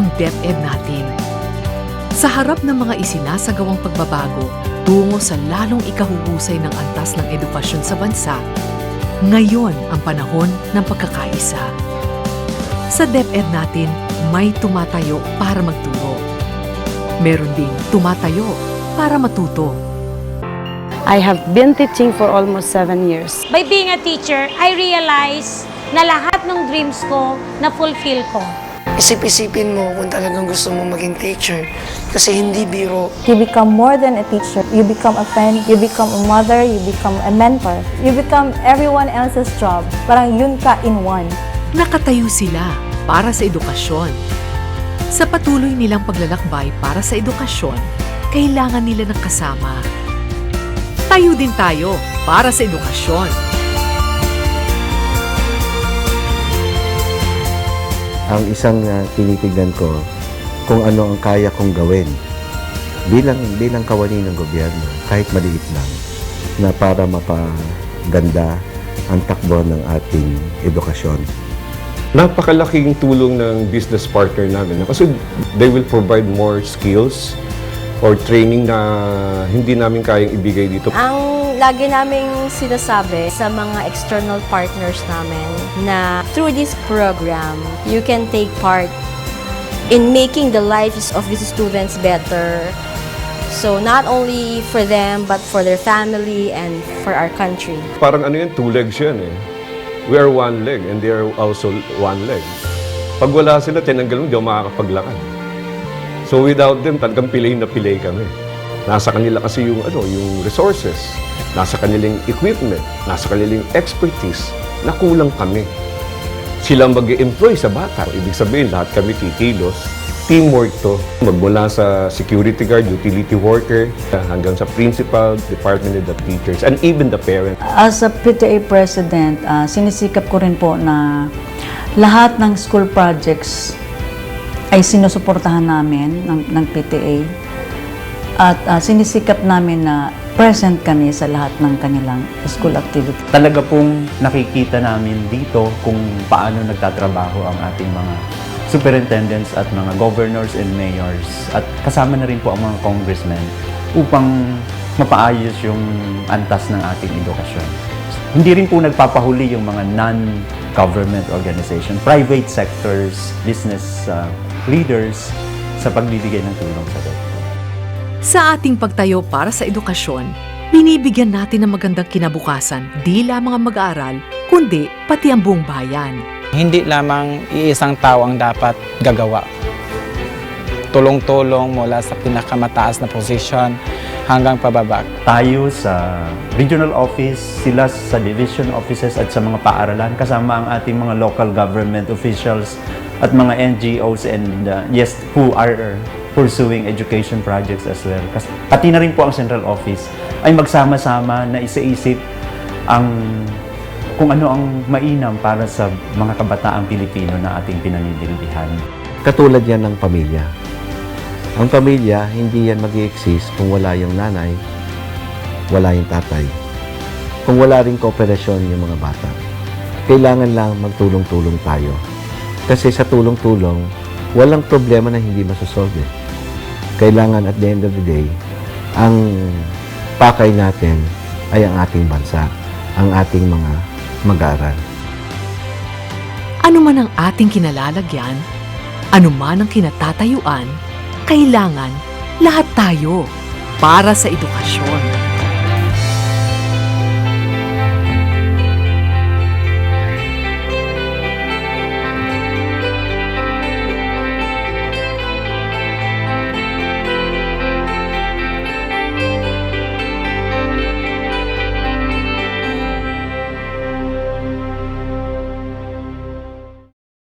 ang DepEd natin. Sa harap ng mga isinasagawang pagbabago tungo sa lalong ikahuhusay ng antas ng edukasyon sa bansa, ngayon ang panahon ng pagkakaisa. Sa DepEd natin, may tumatayo para magturo. Meron ding tumatayo para matuto. I have been teaching for almost seven years. By being a teacher, I realize na lahat ng dreams ko na fulfill ko. Isip-isipin mo kung talagang gusto mo maging teacher. Kasi hindi biro. You become more than a teacher. You become a friend, you become a mother, you become a mentor. You become everyone else's job. Parang yun ka in one. Nakatayo sila para sa edukasyon. Sa patuloy nilang paglalakbay para sa edukasyon, kailangan nila ng kasama. Tayo din tayo para sa edukasyon. Ang isang uh, tinitignan ko kung ano ang kaya kong gawin bilang bilang kawani ng gobyerno kahit maliit lang na para mapaganda ang takbo ng ating edukasyon. Napakalaking tulong ng business partner namin kasi they will provide more skills or training na hindi namin kayang ibigay dito. Ang lagi naming sinasabi sa mga external partners namin na through this program, you can take part in making the lives of these students better. So not only for them, but for their family and for our country. Parang ano yan, two legs yan eh. We are one leg and they are also one leg. Pag wala sila, tinanggal mo, di ako makakapaglakad. So without them, talagang pilay na pilay kami. Nasa kanila kasi yung, ano, yung resources, nasa kanilang equipment, nasa kanilang expertise, na kulang kami. Sila mag employ sa bata. Ibig sabihin, lahat kami kikilos. Teamwork to. Magmula sa security guard, utility worker, hanggang sa principal, department head of teachers, and even the parent. As a PTA president, ah, sinisikap ko rin po na lahat ng school projects ay sinusuportahan namin ng, ng PTA. At ah, sinisikap namin na present kami sa lahat ng kanilang school activity. talaga pong nakikita namin dito kung paano nagtatrabaho ang ating mga superintendents at mga governors and mayors at kasama na rin po ang mga congressmen upang mapaayos yung antas ng ating edukasyon. Hindi rin po nagpapahuli yung mga non-government organization, private sectors, business uh, leaders sa pagbibigay ng tulong sa DepEd. Sa ating pagtayo para sa edukasyon, binibigyan natin ng magandang kinabukasan di lamang ang mag-aaral, kundi pati ang buong bayan. Hindi lamang iisang tao ang dapat gagawa. Tulong-tulong mula sa pinakamataas na posisyon hanggang pababa. Tayo sa regional office, sila sa division offices at sa mga paaralan, kasama ang ating mga local government officials at mga NGOs and uh, yes, who are pursuing education projects as well. Kas- Pati na rin po ang central office ay magsama-sama na isa-isip ang kung ano ang mainam para sa mga kabataang Pilipino na ating pinanidilbihan. Katulad yan ng pamilya. Ang pamilya, hindi yan mag exist kung wala yung nanay, wala yung tatay. Kung wala rin kooperasyon yung mga bata. Kailangan lang magtulong-tulong tayo. Kasi sa tulong-tulong, walang problema na hindi masosolve. eh. Kailangan at the end of the day, ang pakay natin ay ang ating bansa, ang ating mga mag-aaral. Ano man ang ating kinalalagyan, ano man ang kinatatayuan, kailangan lahat tayo para sa edukasyon.